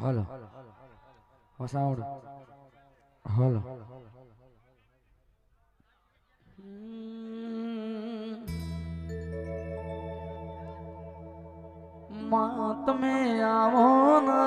Hello sound hello માં તમે આવો ને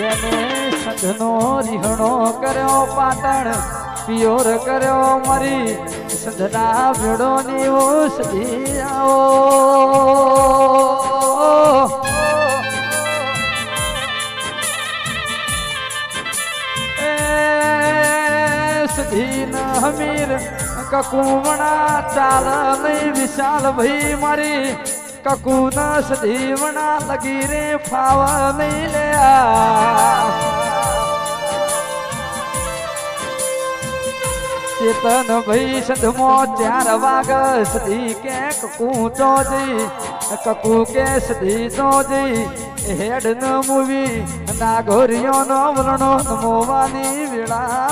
જેને સંધનો રીહણો કર્યો, પાટણ પિયોર કર્યો, મરી સંધના ભેડો ની સધી આવો સધીન હમીર કકુમણા ચાલ નહીં, વિશાલ ભાઈ મારી કકુન સધીવણા લગી રે ફાવ નહીં લે ચેતન ભાઈ સદમો ચાર વાગ સધી કે કકુ તો જઈ કકુ કે સધી તો જઈ હેડ ન મૂવી નાગોરિયો નો વર્ણો નમોવાની વેળા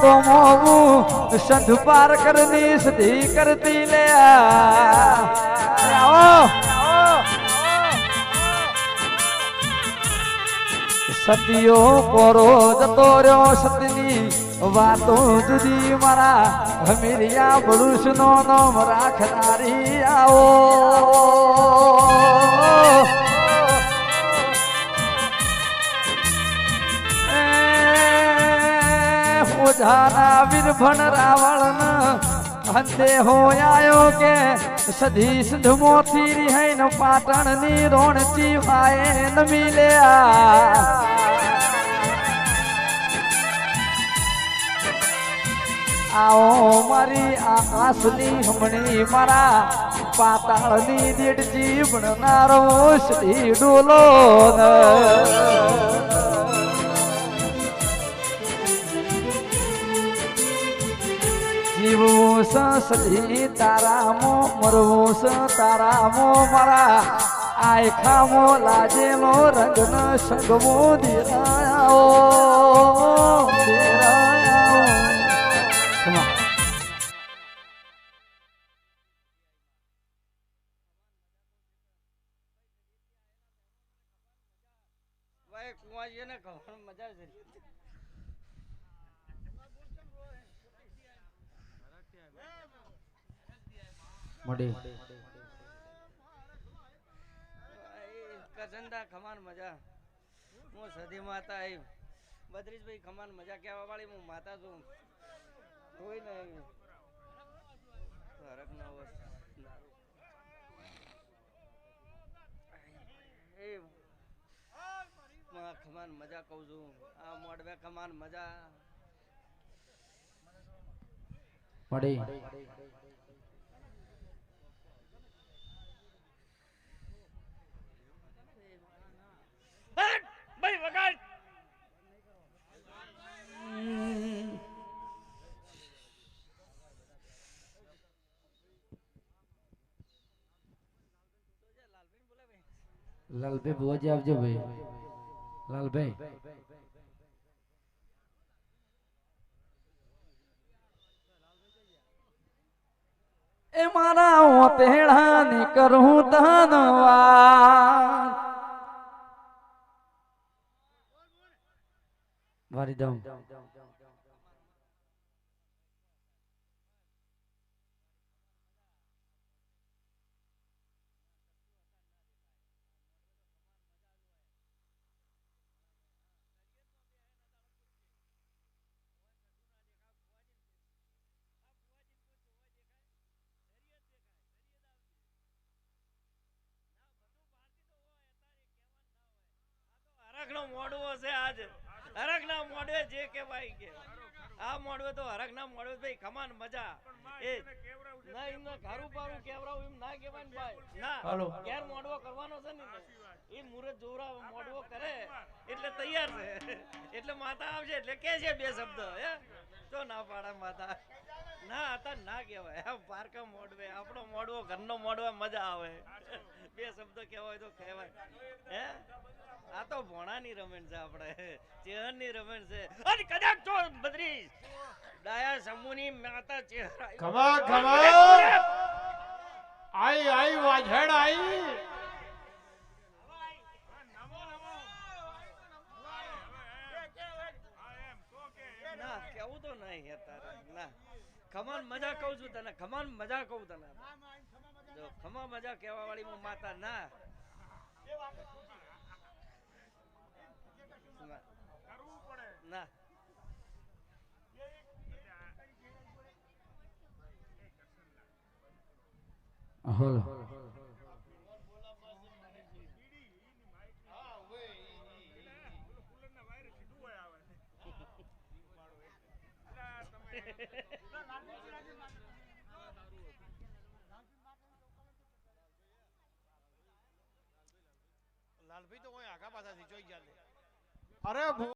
કોમોવું સંધ પાર કરની સધી કરતી લે આવો. સતિયો કોરો જતો રહ્યો સતની વાતો જુદી, મારા હમીરિયા પુરુષ નો નામ રાખનારી આવો. ઓઝાના વીરભણ રાવણ હંતે હો આયો કે સધી સિંધમોથી રિહાઈન પાટણની રોણ ચીવાય ન લે આવો મારી આસની હમણી મારા પાતાળની દેડજી ભણનારો શ્રી ડોલો જીવવું સસલી તારામો મરવું સ તારામો મારા. આય ખામો લાજેલો રંગન સંગમો દેરાયો દેરાયો. Come on. ને ખબર મજા છે મળી કજંદા ખમાન મજા. હું સધી માતા આવી બદ્રીશભાઈ ખમાન મજા કહેવા વાળી હું માતા છું. કોઈ નહીં. હરક ના એ માં ખમાન મજા કહું છું. આ મોડવે ખમાન મજા. મળી લાલભાઈ બુવાજી આવજો ભાઈ. લાલભાઈ. એ મારા ઓતેડા ને કરું ધનવાદ વારી દઉં મોડવો છે આજ. હરક ના મોડવે જે કહેવાય કે. આ મોડવે તો હરક ના મોડવે ભાઈ કમાન મજા. એ ના એમને ઘારું પારું કેવરાવું એમ ના કહેવાય ને ભાઈ. ના. ઘેર મોડવો કરવાનો છે ને એ મુરત જોરા મોડવો કરે એટલે તૈયાર છે. એટલે માતા આવશે એટલે કે છે બે શબ્દ હે? તો ના પાડે માતા. ના હતા ના કહેવાય. આ પારકા મોડવે આપણો મોડવો ઘરનો મોડવા મજા આવે. બે શબ્દ કહેવાય તો કહેવાય. તો રમણ છે આપણે. ચેહરની રમણ છે. અને કદાચ તો બદ્રી ડાયા સમૂહની માતા ચેહર. ખમા ખમા આઈ આઈ વાજડ આઈ. ના કેવું તો નહીં હે તારે. ના. ખમાન મજા કહું છું તને. ખમાન મજા કહું તને. જો ખમા મજા કહેવા વાળી માતા ના. ના. ના. હલો. લાલભાઈ તો કોઈ આગા પાછાથી જોઈ ગયા અરે